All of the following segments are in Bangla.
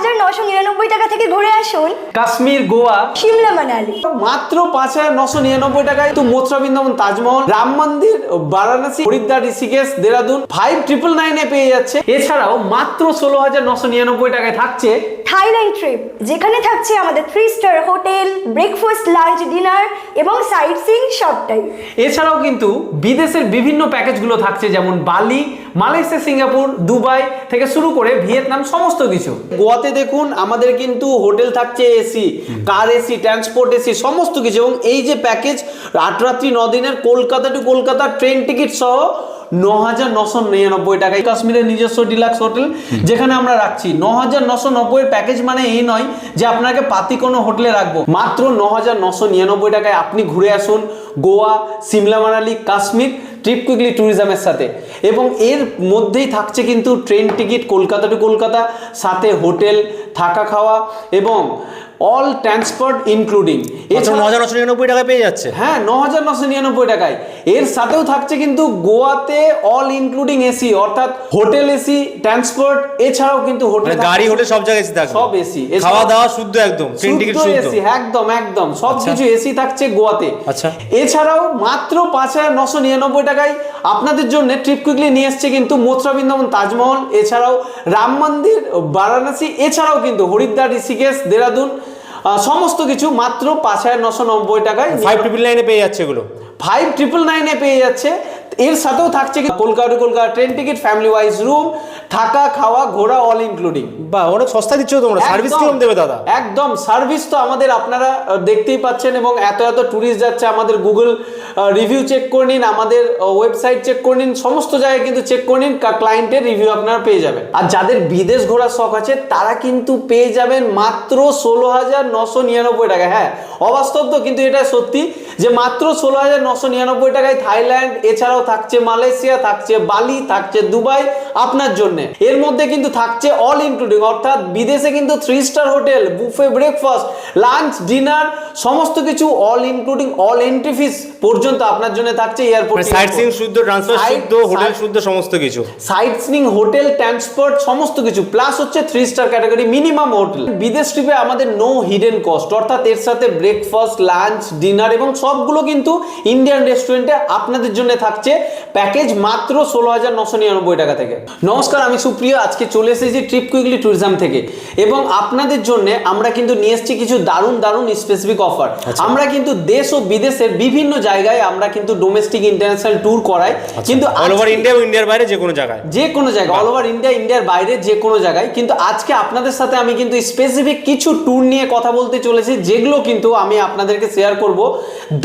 হাজার নশো নিরানব্বই টাকা থেকে ঘুরে আসুন। কাশ্মীর গোয়া। সিমলা মানালি। মাত্র পাঁচ হাজার নশো নিরানব্বই টাকায় তো মথুরা বৃন্দাবন তাজমহল রাম মন্দির বারাণসী হরিদ্বার ঋষিকেশ দেরাদুন ফাইভ ট্রিপল নাইনে পেয়ে যাচ্ছে। এছাড়াও মাত্র ষোলো হাজার নশো নিরানব্বই টাকায় থাকছে থাইল্যান্ড ট্রিপ যেখানে থাকছে আমাদের three star hotel breakfast lunch dinner এবং সাইট সিং সবটাই। এছাড়াও কিন্তু বিদেশের বিভিন্ন প্যাকেজগুলো থাকছে যেমন বালি মালয়েশিয়া, সিঙ্গাপুর, দুবাই থেকে শুরু করে ভিয়েতনাম সমস্ত কিছু। গোয়াতে দেখুন, আমাদের কিন্তু হোটেল থাকছে AC, car AC, transport AC, সমস্ত কিছু। এবং এই যে প্যাকেজ আট রাত্রি ন দিনের Kolkata to Kolkata train ticket সহ ন হাজার নশো নিরানব্বই টাকায় কাশ্মীরের নিজস্ব ডিলাক্স হোটেল যেখানে আমরা রাখছি। ন হাজার নশো নব্বই প্যাকেজ মানে এই নয় যে আপনাকে পাতি কোনো হোটেলে রাখব। মাত্র ন হাজার নশো নিরানব্বই টাকায় আপনি ঘুরে আসুন গোয়া, সিমলা মানালি, কাশ্মীর ট্রিপ কুইকলি ট্যুরিজমের সাথে। এবং এর মধ্যেই থাকছে কিন্তু train ticket Kolkata to Kolkata, সাথে হোটেল থাকা খাওয়া এবং অল ট্রান্সপোর্ট ইনক্লুডিং ন হাজার নশো নিরানব্বই টাকায় পেয়ে যাচ্ছে। হ্যাঁ ন হাজার নশো নিরানব্বই টাকায়। এর সাথেও থাকছে কিন্তু গোয়াতে অল ইনক্লুডিং এসি অর্থাৎ হোটেল এসি ট্রান্সপোর্ট এছাড়াও কিন্তু হোটেল মানে গাড়ি হোটেল সব জায়গায় এসি থাকবে। সব এসি খাওয়া দাওয়া শুদ্ধ একদম ট্রেন টিকিট শুদ্ধ এসি একদম একদম। সব কিছু এসি থাকছে গোয়াতে। আচ্ছা। এছাড়াও মাত্র পাঁচ হাজার নশো নিরানব্বই টাকায় আপনাদের জন্য ট্রিপ কুইকলি নিয়ে এসছে কিন্তু মথুরা বৃন্দাবন তাজমহল এছাড়াও রাম মন্দির বারাণসী এছাড়াও কিন্তু হরিদ্বার ঋষিকেশ দেরাদুন সমস্ত কিছু মাত্র পাঁচ হাজার নশো নব্বই টাকায় ফাইভ ট্রিপল নাইনে পেয়ে যাচ্ছে এগুলো? ফাইভ ট্রিপল নাইনে পেয়ে যাচ্ছে। এর সাথেও থাকছে কি Kolkata to Kolkata train ticket family wise room থাকা খাওয়া ঘোরা অল ইনক্লুডিং বা অনেক সস্তা দিচ্ছ তোমরা। সার্ভিস কীরকম দেবে দাদা? একদম সার্ভিস তো আমাদের আপনারা দেখতেই পাচ্ছেন এবং এত এত ট্যুরিস্ট যাচ্ছে আমাদের গুগল রিভিউ চেক করে নিন আমাদের ওয়েবসাইট চেক করে নিন সমস্ত জায়গায় কিন্তু চেক করে নিন ক্লায়েন্টের রিভিউ আপনারা পেয়ে যাবেন। আর যাদের বিদেশ ঘোরার শখ আছে তারা কিন্তু পেয়ে যাবেন মাত্র ষোলো হাজার নশো নিরানব্বই টাকা। হ্যাঁ অবাস্তব তো কিন্তু এটা সত্যি যে মাত্র ষোলো হাজার নশো নিরানব্বই টাকায় থাইল্যান্ড এছাড়াও থাকছে মালয়েশিয়া থাকছে বালি থাকছে দুবাই আপনার জন্য। এর মধ্যে কিন্তু থাকছে অল ইনক্লুডিং অর্থাৎ বিদেশে কিন্তু three star hotel buffet breakfast lunch dinner সমস্ত কিছু all including all entry fees পর্যন্ত আপনার জন্য থাকছে এয়ারপোর্ট সাইট সিং শুদ্ধ ট্রান্সফার শুদ্ধ হোটেল শুদ্ধ সমস্ত কিছু। সাইট সিনিং হোটেল ট্রান্সপোর্ট সমস্ত কিছু প্লাস হচ্ছে three star category minimum hotel বিদেশ ট্রিপে আমাদের নো হিডেন কস্ট অর্থাৎ এর সাথে ব্রেকফাস্ট লাঞ্চ ডিনার এবং সবগুলো কিন্তু ইন্ডিয়ান রেস্টুরেন্টে আপনাদের জন্য থাকছে প্যাকেজ মাত্র ষোলো হাজার নশো নিরানব্বই টাকা থেকে। নমস্কার আমি সুপ্রিয় আজকে চলে এসেছি ট্রিপ কুইকলি ট্যুরিজম থেকে। এবং আপনাদের জন্য আমরা কিন্তু নিয়ে এসেছি কিছু দারুণ দারুণ স্পেসিফিক অফার আমরা কিন্তু দেশ ও বিদেশের বিভিন্ন জায়গায় আমরা কিন্তু ডোমেস্টিক ইন্টারন্যাশনাল ট্যুর করাই। কিন্তু অল ওভার ইন্ডিয়া ইন্ডিয়ার বাইরে যে কোনো জায়গায়। যে কোনো জায়গায় অল ওভার ইন্ডিয়া ইন্ডিয়ার বাইরে যে কোনো জায়গায়। কিন্তু আজকে আপনাদের সাথে আমি কিন্তু স্পেসিফিক কিছু ট্যুর নিয়ে কথা বলতে চলেছি যেগুলো কিন্তু আমি আপনাদেরকে শেয়ার করব।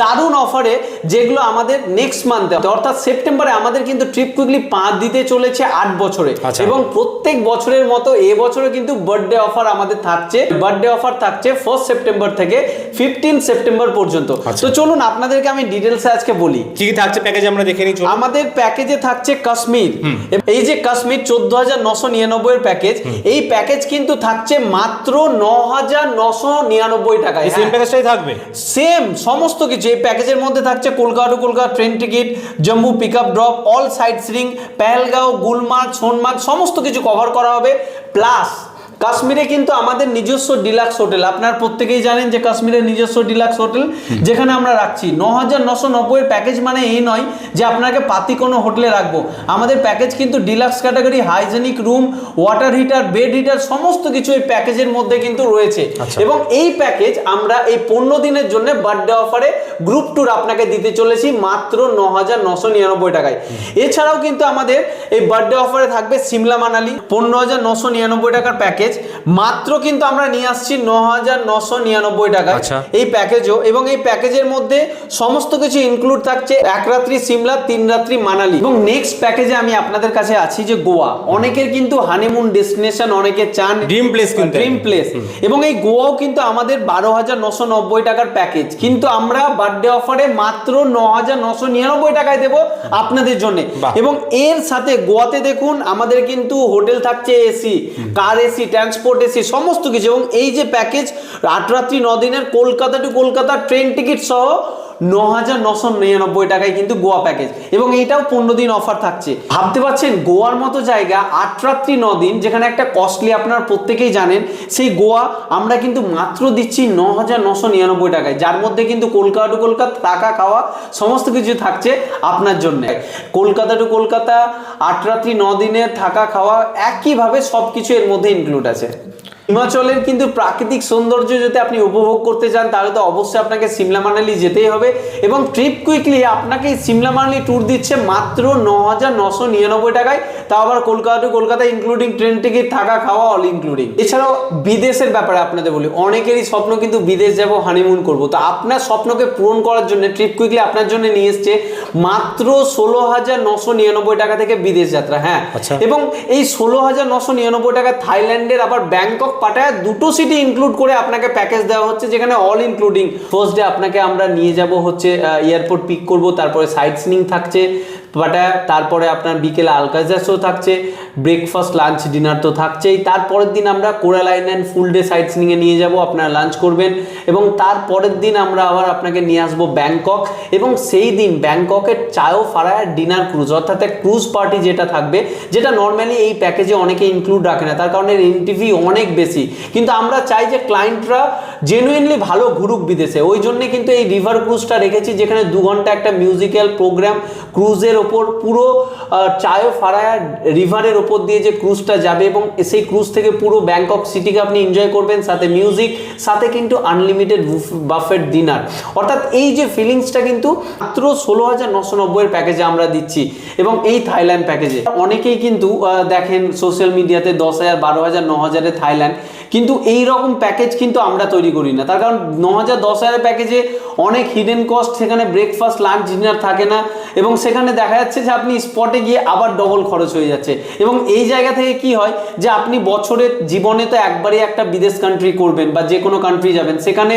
দারুণ অফারে যেগুলো আমাদের নেক্সট মান্থে অর্থাৎ সেপ্টেম্বরে আমাদের কিন্তু ট্রিপ কুইকলি পাঁচ দিতে চলেছে আট বছরে। আচ্ছা। এবং প্রত্যেক বছরের মতো এ বছরে কিন্তু বার্থডে অফার আমাদের থাকছে। বার্থডে অফার থাকছে ফার্স্ট সেপ্টেম্বর থেকে ফিফটিন সেপ্টেম্বর পর্যন্ত। আচ্ছা। তো চলুন আপনাদেরকে আমি ডিটেলসে আজকে বলি। কি কি থাকছে প্যাকেজ আমরা দেখে নিই চলুন। আমাদের প্যাকেজে থাকছে কাশ্মীর। এই যে কাশ্মীর চোদ্দ হাজার নশো নিরানব্বই এর প্যাকেজ এই প্যাকেজ কিন্তু থাকছে মাত্র ন হাজার নশো নিরানব্বই টাকায়। সেম প্যাকেজটাই থাকবে? সেম সমস্ত কিছু। এই প্যাকেজের মধ্যে থাকছে Kolkata to Kolkata train ticket Jammu pick up drop all sightseeing Pahalgam Gulmarg Sonamarg সমস্ত কিছু কভার করা হবে। প্লাস কাশ্মীরে কিন্তু আমাদের নিজস্ব ডিলাক্স হোটেল আপনার প্রত্যেকেই জানেন যে কাশ্মীরের নিজস্ব ডিলাক্স হোটেল যেখানে আমরা রাখছি। ন হাজার নশো নব্বইয়ের প্যাকেজ মানে এই নয় যে আপনাকে পাতি কোনো হোটেলে রাখব। আমাদের প্যাকেজ কিন্তু deluxe category hygienic room water heater bed heater সমস্ত কিছু এই প্যাকেজের মধ্যে কিন্তু রয়েছে। এবং এই প্যাকেজ আমরা এই পনেরো দিনের জন্য বার্থডে অফারে গ্রুপ ট্যুর আপনাকে দিতে চলেছি মাত্র ন হাজার নশো নিরানব্বই টাকায়। এছাড়াও কিন্তু আমাদের এই বার্থডে অফারে থাকবে সিমলা মানালি পনেরো হাজার নশো নিরানব্বই টাকার প্যাকেজ মাত্র কিন্তু আমরা নিয়ে আসছি ন হাজার নশো নিরানব্বই টাকায় আচ্ছা। এই প্যাকেজও এবং এই প্যাকেজের মধ্যে সমস্ত কিছু ইনক্লুড থাকছে এক রাত্রি সিমলা তিন রাত্রি মানালি। এবং নেক্সট প্যাকেজে আমি আপনাদের কাছে আছি যে গোয়া। অনেকের কিন্তু হানিমুন ডেস্টিনেশন অনেকে চান place কিন্তু ড্রিম প্লেস এবং এই গোয়াও কিন্তু আমাদের বারো হাজার নশো নব্বই টাকার প্যাকেজ কিন্তু আমরা বার্থডে অফারে মাত্র ন হাজার নশো নিরানব্বই টাকায় দেবো আপনাদের জন্য। এবং এর সাথে গোয়াতে দেখুন আমাদের কিন্তু হোটেল থাকছে AC car AC transport AC সমস্ত কিছু। এবং এই যে প্যাকেজ আট রাত্রি ন দিনের Kolkata to Kolkata train ticket সহ ন হাজার নশো নিরানব্বই টাকায় কিন্তু গোয়া প্যাকেজ এবং এইটাও পনেরো দিন অফার থাকছে। ভাবতে পারছেন, গোয়ার মতো জায়গা, আট রাত্রি ন দিন, যেখানে একটা কস্টলি আপনারা প্রত্যেকেই জানেন, সেই গোয়া আমরা কিন্তু মাত্র দিচ্ছি ন হাজার নশো নিরানব্বই টাকায়। যার মধ্যে কিন্তু কলকাতা টু কলকাতা, থাকা, খাওয়া, সমস্ত কিছু থাকছে আপনার জন্য। কলকাতা টু কলকাতা, আট রাত্রি ন দিনে থাকা, খাওয়া, একইভাবে সব কিছু এর মধ্যে ইনক্লুড আছে। হিমাচলের কিন্তু প্রাকৃতিক সৌন্দর্য যদি আপনি উপভোগ করতে চান তাহলে তো অবশ্যই আপনাকে সিমলা মানালি যেতেই হবে। এবং ট্রিপ কুইকলি আপনাকে সিমলা মানালি ট্যুর দিচ্ছে মাত্র ন হাজার নশো নিরানব্বই টাকায়। তাও আবার Kolkata to Kolkata including train ticket থাকা খাওয়া অল ইনক্লুডিং এছাড়াও বিদেশের ব্যাপারে আপনাদের বলি অনেকেরই স্বপ্ন কিন্তু বিদেশ যাব হানিমুন করব। তো আপনার স্বপ্নকে পূরণ করার জন্য ট্রিপ কুইকলি আপনার জন্য নিয়ে এসছে মাত্র ষোলো হাজার নশো নিরানব্বই টাকা থেকে বিদেশ যাত্রা হ্যাঁ। আচ্ছা। এবং এই ষোলো হাজার নশো নিরানব্বই টাকা থাইল্যান্ডের আবার ব্যাংকক পাটায়া দুটো সিটি ইনক্লুড করে আপনাকে প্যাকেজ দেওয়া হচ্ছে, যেখানে অল ইনক্লুডিং ফার্স্ট ডে আপনাকে আমরা নিয়ে যাব হচ্ছে এয়ারপোর্ট পিক করব, তারপরে সাইট সিনিং থাকছে পাটায়া তারপরে আপনার বিকেলে আলকাজাসও থাকছে ব্রেকফাস্ট লাঞ্চ ডিনার তো থাকছেই। তারপরের দিন আমরা কোরাল আইল্যান্ড ফুল ডে সাইট সিনিংয়ে নিয়ে যাব, আপনারা লাঞ্চ করবেন। এবং তারপরের দিন আমরা আবার আপনাকে নিয়ে আসব ব্যাংকক এবং সেই দিন ব্যাংককের চায়ও ফারায়ার ডিনার ক্রুজ অর্থাৎ এক ক্রুজ পার্টি যেটা থাকবে, যেটা নর্মালি এই প্যাকেজে অনেকে ইনক্লুড রাখে না। তার কারণে এনটিভি অনেক বেশি। কিন্তু আমরা চাই যে ক্লায়েন্টরা জেনুইনলি ভালো ঘুরুক বিদেশে। ওই জন্যে কিন্তু এই রিভার ক্রুজটা রেখেছি, যেখানে দু ঘণ্টা একটা মিউজিক্যাল প্রোগ্রাম ক্রুজের ওপর পুরো চায়ও ফারায়ার রিভারের দিয়ে যে ক্রুজটা যাবে এবং সেই ক্রুজ থেকে পুরো ব্যাংকক সিটিকে আপনি এনজয় করবেন, সাথে মিউজিক সাথে কিন্তু আনলিমিটেড বাফেট ডিনার অর্থাৎ এই যে ফিলিংসটা কিন্তু মাত্র ষোলো হাজার নশো নব্বইয়ের প্যাকেজে আমরা দিচ্ছি এবং এই থাইল্যান্ড প্যাকেজে অনেকেই কিন্তু দেখেন সোশ্যাল মিডিয়াতে দশ হাজার, বারো হাজার ন হাজারে থাইল্যান্ড কিন্তু এই রকম প্যাকেজ কিন্তু আমরা তৈরি করি না। তার কারণ ন হাজার দশ হাজার প্যাকেজে অনেক হিডেন কস্ট সেখানে ব্রেকফাস্ট লাঞ্চ ডিনার থাকে না। এবং সেখানে দেখা যাচ্ছে যে আপনি স্পটে গিয়ে আবার ডবল খরচ হয়ে যাচ্ছে। এবং এই জায়গা থেকে কি হয় যে আপনি বছরের জীবনে তো একবারই একটা বিদেশ কান্ট্রি করবেন বা যে কোনো কান্ট্রি যাবেন। সেখানে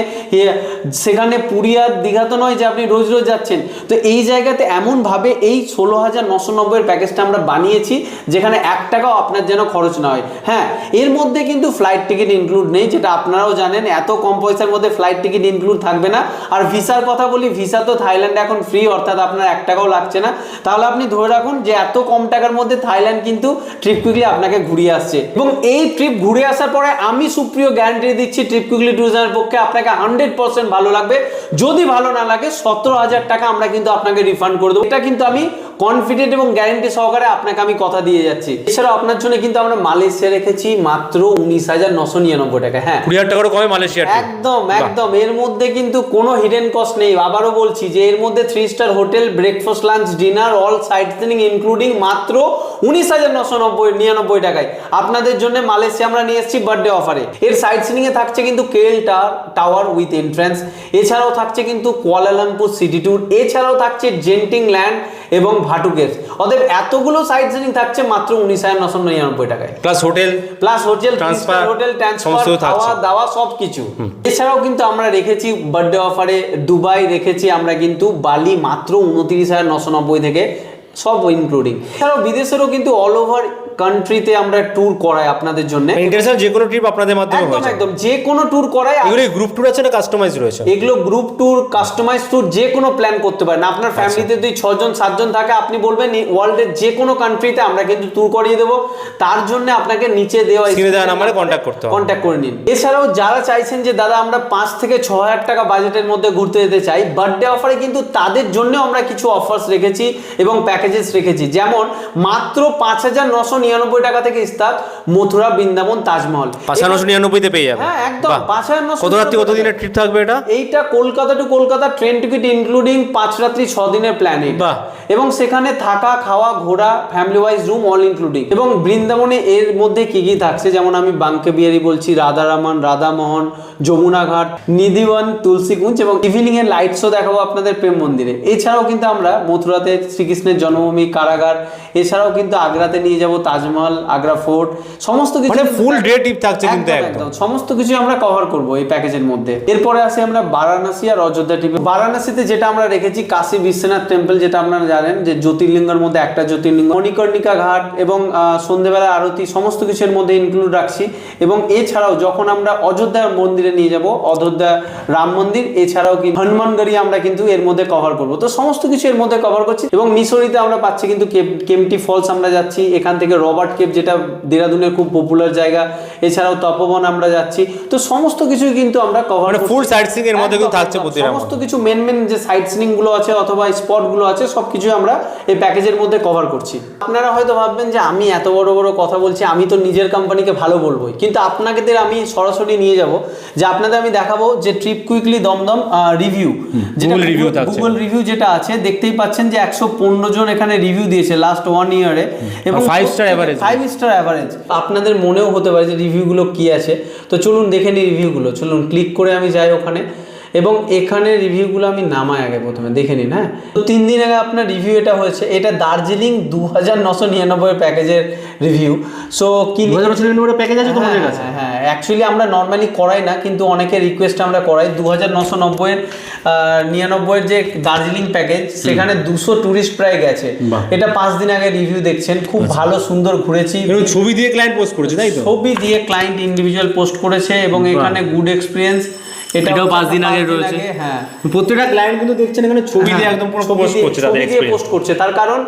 সেখানে পুরী আর দীঘা তো নয় যে আপনি রোজ রোজ যাচ্ছেন। তো এই জায়গাতে এমনভাবে এই ষোলো হাজার নশো নব্বইয়ের প্যাকেজটা আমরা বানিয়েছি, যেখানে এক টাকাও আপনার যেন খরচ না হয়। হ্যাঁ এর মধ্যে কিন্তু ফ্লাইট টিকিট ইনক্লুড নেই, যেটা আপনারাও জানেন, এত কম পয়সার মধ্যে ফ্লাইট টিকিট ইনক্লুড থাকবে না। আর ভিসার কথা বলি, ভিসা তো থাইল্যান্ডে এখন ফ্রি অর্থাৎ আপনার এক টাকাও লাগছে না। তাহলে আপনি ধরে রাখুন যে এত কম টাকার মধ্যে থাইল্যান্ড কিন্তু ট্রিপ কুইকলি আপনাকে ঘুরিয়ে আসছে। এবং এই ট্রিপ ঘুরে আসার পরে আমি সুপ্রিয় গ্যারান্টি দিচ্ছি ট্রিপ কুইকলি ট্যুরিজমের পক্ষে আপনাকে হান্ড্রেড পার্সেন্ট ভালো লাগবে। যদি ভালো না লাগে, সতেরো হাজার টাকা আমরা কিন্তু আপনাকে রিফান্ড করে দেবো। এটা কিন্তু আমি কনফিডেন্ট এবং গ্যারান্টি সহকারে আপনাকে আমি কথা দিয়ে যাচ্ছি। এছাড়াও আপনার জন্য কিন্তু আমরা মালয়েশিয়া রেখেছি মাত্র উনিশ হাজার নশো নিরানব্বই টাকা হ্যাঁ। কুড়ি হাজার টাকারও কমে মালয়েশিয়ার trip। একদম একদম। এর মধ্যে কিন্তু কোনো হিডেন কস্ট নেই। আবারও বলছি যে এর মধ্যে three star hotel breakfast lunch dinner all sightseeing including মাত্র উনিশ হাজার নশো নব্বই নিরানব্বই টাকায়। আপনাদের জন্য মালয়েশিয়া আমরা নিয়ে এসেছি বার্থডে অফারে এর সাইট সিনিং এ থাকছে কিন্তু কেল টাওয়ার উইথ এন্ট্রান্স এছাড়াও থাকছে কিন্তু কুয়ালালামপুর সিটি ট্যুর এছাড়াও থাকছে জেন্টিং ল্যান্ড এবং ভাটুকেস অতএব এতগুলো সাইট সিনিং থাকছে মাত্র উনিশ হাজার নশো নিরানব্বই টাকায়। Plus hotel plus hotel transfer hotel transfer. খাওয়া দাওয়া সব কিছু এছাড়াও কিন্তু আমরা রেখেছি বার্থডে অফারে দুবাই রেখেছি আমরা কিন্তু বালি মাত্র উনত্রিশ হাজার নশো নব্বই থেকে সব ইনক্লুডিং এছাড়াও বিদেশেরও কিন্তু অল ওভার কান্ট্রিতে আমরা ট্যুর করাই আপনাদের জন্য। ইন্টারন্যাশনাল যে কোনো ট্রিপ আপনাদের মাধ্যমে একদম একদম যে কোনো ট্যুর করাই এগুলো গ্রুপ ট্যুর আছে না কাস্টমাইজ রয়েছে? এগুলো গ্রুপ ট্যুর কাস্টমাইজ ট্যুর যে কোনো প্ল্যান করতে পারেন। আপনার ফ্যামিলিতে যদি ছজন সাতজন থাকে আপনি বলবেন ওয়ার্ল্ডের যে কোনো কান্ট্রিতে আমরা কিন্তু ট্যুর করিয়ে দেবো। তার জন্য আপনাকে নিচে দেওয়া নাম্বারে contact করতে হবে। কন্ট্যাক্ট করে নিন। এছাড়াও যারা চাইছেন যে দাদা আমরা পাঁচ থেকে ছ হাজার টাকা বাজেটের মধ্যে ঘুরতে যেতে চাই বার্থডে অফারে কিন্তু তাদের জন্য আমরা কিছু অফার্স রেখেছি এবং প্যাকেজেস রেখেছি। যেমন মাত্র পাঁচ হাজার নশো নিরানব্বই টাকা থেকে স্টার্ট মথুরা বৃন্দাবন তাজমহল। পাঁচানশো নিরানব্বইতে পেয়ে যাবে। হ্যাঁ, একদম, বাহ। 5999 কত রাত্রি কত দিনের ট্রিপ থাকবে এটা? এইটা Kolkata to Kolkata train ticket including পাঁচ রাত্রি ছ দিনের প্ল্যান। এবং সেখানে থাকা খাওয়া ঘোরা family wise room all including এবং বৃন্দাবনে এর মধ্যে কি কি থাকছে? যেমন আমি বাঙ্কে বিহারি বলছি রাধারামন রাধামোহন যমুনা ঘাট নিধিবন তুলসীকুঞ্জ এবং ইভিনিং এর লাইট শো দেখাবো আপনাদের প্রেম মন্দিরে। এছাড়াও কিন্তু আমরা মথুরাতে শ্রীকৃষ্ণের জন্মভূমি কারাগার এছাড়াও কিন্তু আগ্রাতে নিয়ে যাব তাজ তাজমহল আগ্রা ফোর্ট সমস্ত কিছু মানে ফুল ডে ট্রিপ থাকছে কিন্তু একদম। সমস্ত কিছু আমরা কভার করব এই প্যাকেজের মধ্যে। এরপরে আসি আমরা বারাণসী আর অযোধ্যা ট্রিপে বারাণসীতে যেটা আমরা রেখেছি কাশী বিশ্বনাথ টেম্পল যেটা আপনারা জানেন যে জ্যোতির্লিঙ্গের মধ্যে একটা জ্যোতির্লিঙ্গ। মণিকর্ণিকা ঘাট এবং আহ, সন্ধ্যেবেলা আরতি সমস্ত কিছুর মধ্যে ইনক্লুড রাখছি। এবং এছাড়াও যখন আমরা অযোধ্যা মন্দিরে নিয়ে যাব অযোধ্যা রাম মন্দির এছাড়াও কি হনুমানগড়ি আমরা কিন্তু এর মধ্যে কভার করব। তো সমস্ত কিছু এর মধ্যে কভার করছি এবং মিশরিতে আমরা পাচ্ছি কিন্তু কেমটি ফলস আমরা যাচ্ছি এখান থেকে রবার্ট কেপ যেটা দেরাদুনের খুব পপুলার জায়গা। এছাড়াও তপবন আমরা যাচ্ছি। তো সমস্ত কিছুই কিন্তু আমরা কভার মানে full sightseeing এর মধ্যে কিন্তু থাকছে সমস্ত কিছু মেন মেন যে সাইট সিনিংগুলো আছে অথবা স্পটগুলো আছে সবকিছু আমরা এই প্যাকেজের মধ্যে কভার করছি। আপনারা হয়তো ভাববেন যে আমি এত বড় বড় কথা বলছি আমি তো নিজের কোম্পানিকে ভালো বলবোই। কিন্তু আপনাদের আমি সরাসরি নিয়ে যাব যে আপনাদের আমি দেখাবো যে ট্রিপ কুইকলি দমদম রিভিউ যেটা থাকছে। গুগল রিভিউ যেটা আছে দেখতেই পাচ্ছেন যে একশো পনেরো জন এখানে রিভিউ দিয়েছে লাস্ট ওয়ান ইয়ারে এবং five star average। Five star average আপনাদের মনেও হতে পারে যে রিভিউগুলো কী আছে। তো চলুন দেখে নিই রিভিউগুলো চলুন ক্লিক করে আমি যাই ওখানে। এবং এখানে রিভিউগুলো আমি নামাই আগে প্রথমে দেখে নিন হ্যাঁ? তো তিন দিন আগে আপনার রিভিউ এটা হয়েছে এটা দার্জিলিং দু হাজার নশো নিরানব্বই প্যাকেজের রিভিউ সো কি প্যাকেজ আছে তোমাদের কাছে? হ্যাঁ হ্যাঁ অ্যাকচুয়ালি আমরা নর্মালি করাই না কিন্তু অনেকের রিকোয়েস্ট আমরা করাই। দু হাজার নশো নব্বইয়ের নিরানব্বইয়ের যে দার্জিলিং প্যাকেজ সেখানে দুশো ট্যুরিস্ট প্রায় গেছে। এটা পাঁচ দিন আগে রিভিউ দেখছেন খুব ভালো সুন্দর ঘুরেছি। ছবি দিয়ে ক্লায়েন্ট পোস্ট করেছে তাই তো? ছবি দিয়ে ক্লায়েন্ট ইন্ডিভিজুয়াল পোস্ট করেছে এবং এখানে গুড এক্সপিরিয়েন্স এটাও পাঁচ দিন আগে রয়েছে। হ্যাঁ। প্রত্যেকটা ক্লায়েন্ট কিন্তু দেখছেন এখানে ছবি দিয়ে একদম পুরো পোস্ট করছে তাদের এক্সপিরিয়েন্স পোস্ট করছে। তার কারণ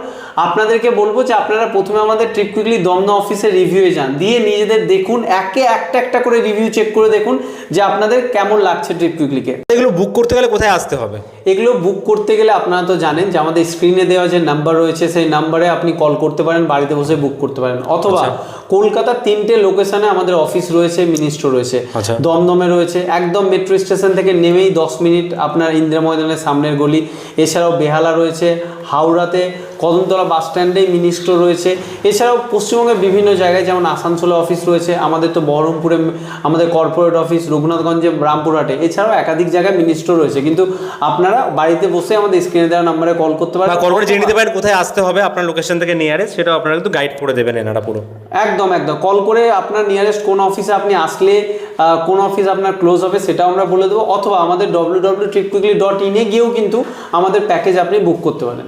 আপনাদেরকে বলব যে আপনারা প্রথমে আমাদের ট্রিপ কুইকলি দমদম অফিসে রিভিউয়ে যান। দিয়ে নিজেদের দেখুন একে একটা একটা করে রিভিউ চেক করে দেখুন যে আপনাদের কেমন লাগছে ট্রিপ কুইকলিকে এগুলো বুক করতে গেলে কোথায় আসতে হবে? এগুলো বুক করতে গেলে আপনারা তো জানেন যে আমাদের স্ক্রিনে দেওয়া যে নাম্বার রয়েছে সেই নাম্বারে আপনি কল করতে পারেন বাড়িতে বসে বুক করতে পারেন। অথবা কলকাতার তিনটে লোকেশনে আমাদের অফিস রয়েছে মিনিস্ট্র রয়েছে। আচ্ছা। দমদমে রয়েছে। একদম মেট্রো স্টেশন থেকে নেমেই দশ মিনিট আপনার ইন্দিরা ময়দানের সামনের গলি। এছাড়াও বেহালা রয়েছে। হাওড়াতে কদমতলা বাস স্ট্যান্ডেই মিনিস্ট্র রয়েছে। এছাড়াও পশ্চিমবঙ্গের বিভিন্ন জায়গায় যেমন আসানসোলে অফিস রয়েছে আমাদের তো বহরমপুরে আমাদের কর্পোরেট অফিস রঘুনাথগঞ্জে রামপুরহাটে। এছাড়াও একাধিক জায়গায় মিনিস্ট্র রয়েছে। কিন্তু আপনারা বাড়িতে বসে আমাদের স্ক্রিনে দেওয়া নাম্বারে কল করতে পারেন। কল করে জেনে নিতে পারেন কোথায় আসতে হবে আপনার লোকেশন থেকে নিয়ারেস্ট সেটাও আপনারা কিন্তু গাইড করে দেবেন এনারা পুরো। একদম একদম। কল করে আপনার নিয়ারেস্ট কোন অফিসে আপনি আসলে কোন অফিস আপনার ক্লোজ হবে সেটাও আমরা বলে দেবো। অথবা আমাদের W W trip quickly dot ইনে গিয়েও কিন্তু আমাদের প্যাকেজ আপনি বুক করতে পারেন।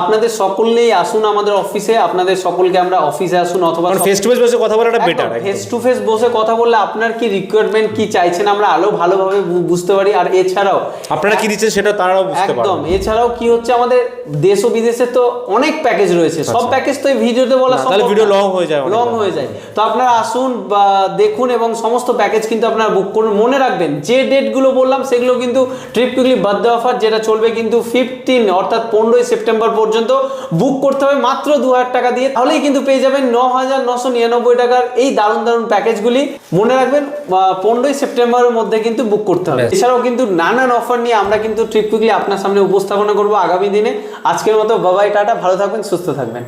আপনাদের সকলেই আসুন আমাদের অফিসে আপনাদের সকলকে আমরা অফিসে আসুন অথবা ফেস টু ফেস বসে কথা বলাটা বেটার ফেস টু ফেস বসে কথা বললে আপনার কি রিকোয়ারমেন্ট কি চাইছেন আমরা আলো ভালোভাবে বুঝতে পারি। আর এছাড়াও আপনারা কি দিচ্ছেন সেটা তারাও বুঝতে একদম এছাড়াও কি হচ্ছে আমাদের দেশ ও বিদেশে তো অনেক প্যাকেজ রয়েছে। সব প্যাকেজ তো এই ভিডিওতে বলা আচ্ছা। না, তাহলে video long হয়ে যায় লং হয়ে যায়। তো আপনারা আসুন বা দেখুন এবং সমস্ত প্যাকেজ কিন্তু আপনারা বুক করুন। মনে রাখবেন যে ডেটগুলো বললাম সেগুলো কিন্তু ট্রিপ কুইকলি বার্থডে অফার যেটা চলবে কিন্তু ফিফটিন অর্থাৎ পনেরোই সেপ্টেম্বর পর্যন্ত। বুক করতে হবে মাত্র দু হাজার টাকা দিয়ে তাহলেই কিন্তু পেয়ে যাবেন ন হাজার নশো নিরানব্বই টাকার এই দারুণ দারুণ প্যাকেজগুলি। মনে রাখবেন পনেরোই সেপ্টেম্বরের মধ্যে কিন্তু বুক করতে হবে। এছাড়াও কিন্তু নানান অফার নিয়ে আমরা কিন্তু ট্রিপ কুইকলি আপনার সামনে উপস্থাপনা করব আগামী দিনে। আজকের মতো বাবাই টাটা ভালো থাকবেন সুস্থ থাকবেন।